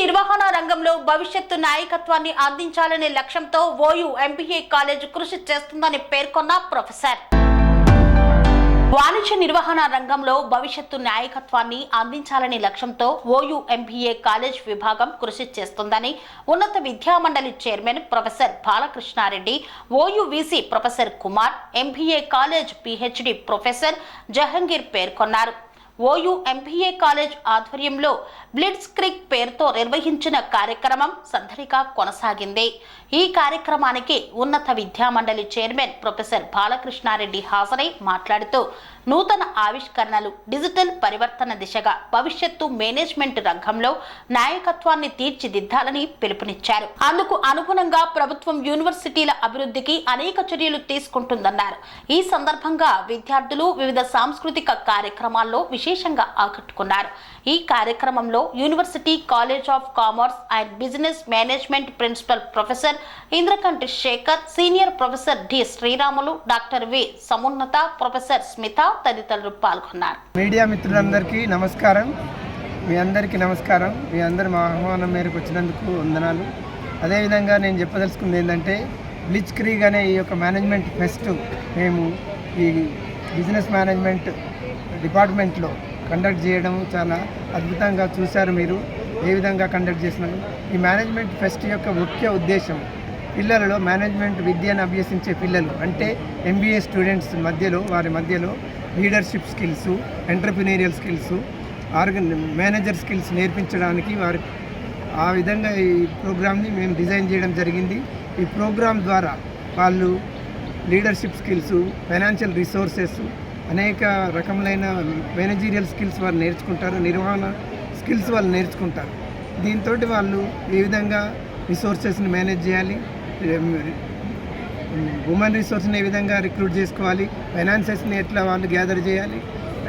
నిర్వహణ రంగంలో భవిష్యత్తు నాయకత్వాన్ని అందించాలనే లక్ష్యంతో ఓయూ ఎంబీఏ కాలేజ్ కృషి చేస్తుందని పేర్కొన్న ప్రొఫెసర్. వాణిజ్య నిర్వహణ రంగంలో భవిష్యత్తు నాయకత్వాన్ని అందించాలనే లక్ష్యంతో ఓయూ ఎంబీఏ కాలేజ్ విభాగం కృషి చేస్తుందని ఉన్నత విద్యామండలి chairman professor Balakrishna Reddy OU VC professor Kumar MBA college PhD professor Jahangir పేర్కొన్నారు. ఓయూ ఎంపీఏ కాలేజ్ ఆధ్వర్యంలో బ్లిడ్స్ క్రిక్ పేరుతో నిర్వహించిన కార్యక్రమం సందడిగా కొనసాగింది. ఈ కార్యక్రమానికి ఉన్నత విద్యామండలి చైర్మన్ ప్రొఫెసర్ బాలకృష్ణారెడ్డి హాజరై మాట్లాడుతూ నూతన ఆవిష్కరణలు డిజిటల్ పరివర్తన దిశగా భవిష్యత్తు మేనేజ్మెంట్ రంగంలో నాయకత్వాన్ని తీర్చిదిద్దాలని పిలుపునిచ్చారు. అందుకు అనుగుణంగా ప్రభుత్వం యూనివర్సిటీల అభివృద్ధికి అనేక చర్యలు తీసుకుంటుందన్నారు. ఈ సందర్భంగా విద్యార్థులు వివిధ సాంస్కృతిక కార్యక్రమాల్లో విశేషంగా ఆకట్టుకున్నారు. ఈ కార్యక్రమంలో university college of commerce and business management principal professor Indrakantha Shekar senior professor D Sriramulu doctor V Samunnatha professor Smitha తదితరులు పాల్గొన్నారు. మీడియా మిత్రులందరికీ నమస్కారం. మీ అందరికీ నమస్కారం. మీ అందరి మా ఆహ్వానం మేరకు వచ్చినందుకు వందనాలు. అదేవిధంగా నేను చెప్పదలుచుకుంది ఏంటంటే బ్లిచ్ క్రీగ్ అనే ఈ యొక్క మేనేజ్మెంట్ ఫెస్ట్ మేము ఈ బిజినెస్ మేనేజ్మెంట్ డిపార్ట్మెంట్లో కండక్ట్ చేయడం చాలా అద్భుతంగా చూశారు మీరు. ఏ విధంగా కండక్ట్ చేసినారు ఈ మేనేజ్మెంట్ ఫెస్ట్ యొక్క ముఖ్య ఉద్దేశం పిల్లలలో మేనేజ్మెంట్ విద్యను అభ్యసించే పిల్లలు అంటే ఎంబీఏ స్టూడెంట్స్ మధ్యలో వారి మధ్యలో leadership skills entrepreneurial skills organ manager skills నేర్పించడానికి వారి ఆ విధంగా ఈ ప్రోగ్రామ్ని మేము డిజైన్ చేయడం జరిగింది. ఈ ప్రోగ్రామ్ ద్వారా వాళ్ళు లీడర్షిప్ స్కిల్స్ ఫైనాన్షియల్ రిసోర్సెస్ అనేక రకములైన మేనేజీరియల్ స్కిల్స్ వాళ్ళు నేర్చుకుంటారు నిర్వహణ స్కిల్స్ వాళ్ళు నేర్చుకుంటారు. దీంతో వాళ్ళు ఏ విధంగా రిసోర్సెస్ని మేనేజ్ చేయాలి ఉమెన్ రిసోర్స్ని ఏ విధంగా రిక్రూట్ చేసుకోవాలి ఫైనాన్సెస్ని ఎట్లా వాళ్ళు గ్యాదర్ చేయాలి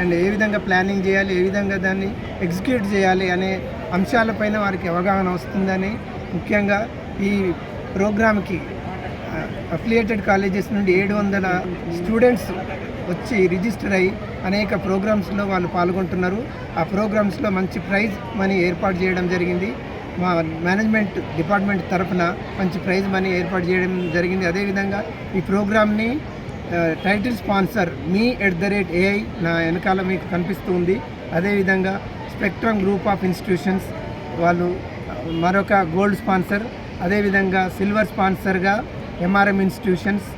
అండ్ ఏ విధంగా ప్లానింగ్ చేయాలి ఏ విధంగా దాన్ని ఎగ్జిక్యూట్ చేయాలి అనే అంశాలపైన వారికి అవగాహన వస్తుందని ముఖ్యంగా ఈ ప్రోగ్రామ్కి అఫిలియేటెడ్ కాలేజెస్ నుండి ఏడు వందల స్టూడెంట్స్ వచ్చి రిజిస్టర్ అయ్యి అనేక ప్రోగ్రామ్స్లో వాళ్ళు పాల్గొంటున్నారు. ఆ ప్రోగ్రామ్స్లో మంచి ప్రైజ్ మనీ ఏర్పాటు చేయడం జరిగింది. మా మేనేజ్మెంట్ డిపార్ట్మెంట్ తరఫున మంచి ప్రైజ్ మనీ ఏర్పాటు చేయడం జరిగింది. అదేవిధంగా ఈ ప్రోగ్రామ్ని title sponsor me at the rate AI నా వెనకాల మీకు కనిపిస్తూ ఉంది. అదేవిధంగా స్పెక్ట్రమ్ గ్రూప్ ఆఫ్ ఇన్స్టిట్యూషన్స్ వాళ్ళు మరొక గోల్డ్ స్పాన్సర్ అదేవిధంగా సిల్వర్ స్పాన్సర్గా ఎంఆర్ఎం ఇన్స్టిట్యూషన్స్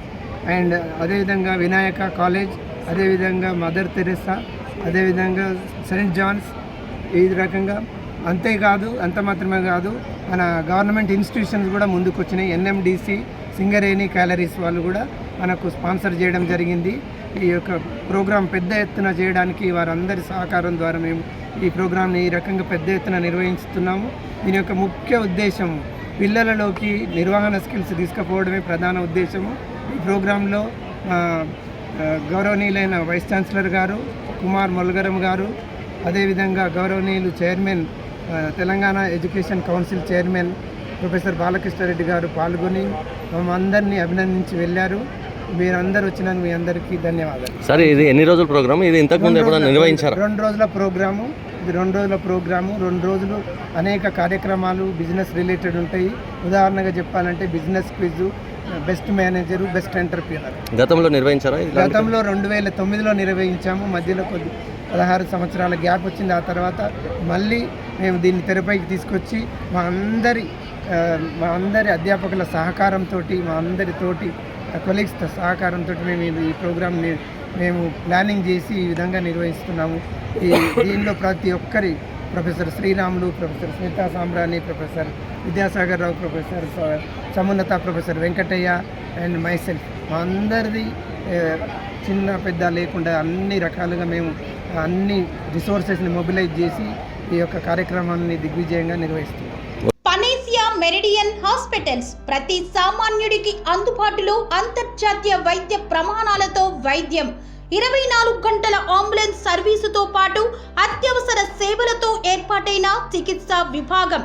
అండ్ అదేవిధంగా వినాయక కాలేజ్ అదేవిధంగా మదర్ తెరెసా అదేవిధంగా సెయింట్ జాన్స్ ఈ రకంగా అంతేకాదు అంత మాత్రమే కాదు మన గవర్నమెంట్ ఇన్స్టిట్యూషన్స్ కూడా ముందుకు వచ్చినాయి ఎన్ఎండిసి సింగరేణి క్యాలరీస్ వాళ్ళు కూడా మనకు స్పాన్సర్ చేయడం జరిగింది. ఈ యొక్క ప్రోగ్రాం పెద్ద ఎత్తున చేయడానికి వారందరి సహకారం ద్వారా మేము ఈ ప్రోగ్రాంని ఈ రకంగా పెద్ద ఎత్తున నిర్వహిస్తున్నాము. దీని యొక్క ముఖ్య ఉద్దేశం పిల్లలలోకి నిర్వహణ స్కిల్స్ తీసుకుపోవడమే ప్రధాన ఉద్దేశము. ప్రోగ్రాంలో గౌరవనీయులైన వైస్ ఛాన్సలర్ గారు కుమార్ మొలగరం గారు అదేవిధంగా గౌరవనీయులు chairman Telangana education council chairman professor Balakrishna Reddy garu పాల్గొని మమ్మందరినీ అభినందించి వెళ్ళారు. మీరందరూ వచ్చినందుకు మీ అందరికీ ధన్యవాదాలు. సార్ ఇది ఎన్ని రోజుల ప్రోగ్రామ్? ఇది ఇంతకుముందు ఎప్పుడైనా నిర్వహించారా? రెండు రోజుల ప్రోగ్రాము. ఇది రెండు రోజుల ప్రోగ్రాము. రెండు రోజులు అనేక కార్యక్రమాలు బిజినెస్ రిలేటెడ్ ఉంటాయి. ఉదాహరణగా చెప్పాలంటే business quiz best manager best entrepreneur. గతంలో నిర్వహించారా గతంలో రెండు వేల తొమ్మిదిలో నిర్వహించాము. మధ్యలో కొద్ది పదహారు సంవత్సరాల గ్యాప్ వచ్చింది. ఆ తర్వాత మళ్ళీ మేము దీన్ని తెరపైకి తీసుకొచ్చి మా అందరి మా అందరి అధ్యాపకుల సహకారంతో మా అందరితోటి కొలీగ్స్ సహకారంతో మేము ఈ ప్రోగ్రామ్ని మేము ప్లానింగ్ చేసి ఈ విధంగా నిర్వహిస్తున్నాము. ఈ దీనిలో ప్రతి ఒక్కరి professor Sriramulu professor Smita Sambrani professor Vidyasagar Rao professor Samunnata professor Venkataiah and myself మా అందరిది చిన్న పెద్ద లేకుండా అన్ని రకాలుగా మేము అన్ని రిసోర్సెస్ని మొబిలైజ్ చేసి ఈ యొక్క కార్యక్రమాన్ని దిగ్విజయంగా నిర్వహిస్తున్నాం. పనేసియా మెరిడియన్ హాస్పిటల్స్ ప్రతి సామాన్యుడికి అందుబాటులో అంతర్జాతీయ వైద్య ప్రమాణాలతో వైద్యం. ఇరవై నాలుగు గంటల అంబులెన్స్ సర్వీసుతో పాటు అత్యవసర సేవలతో ఏర్పాటైన చికిత్సా విభాగం.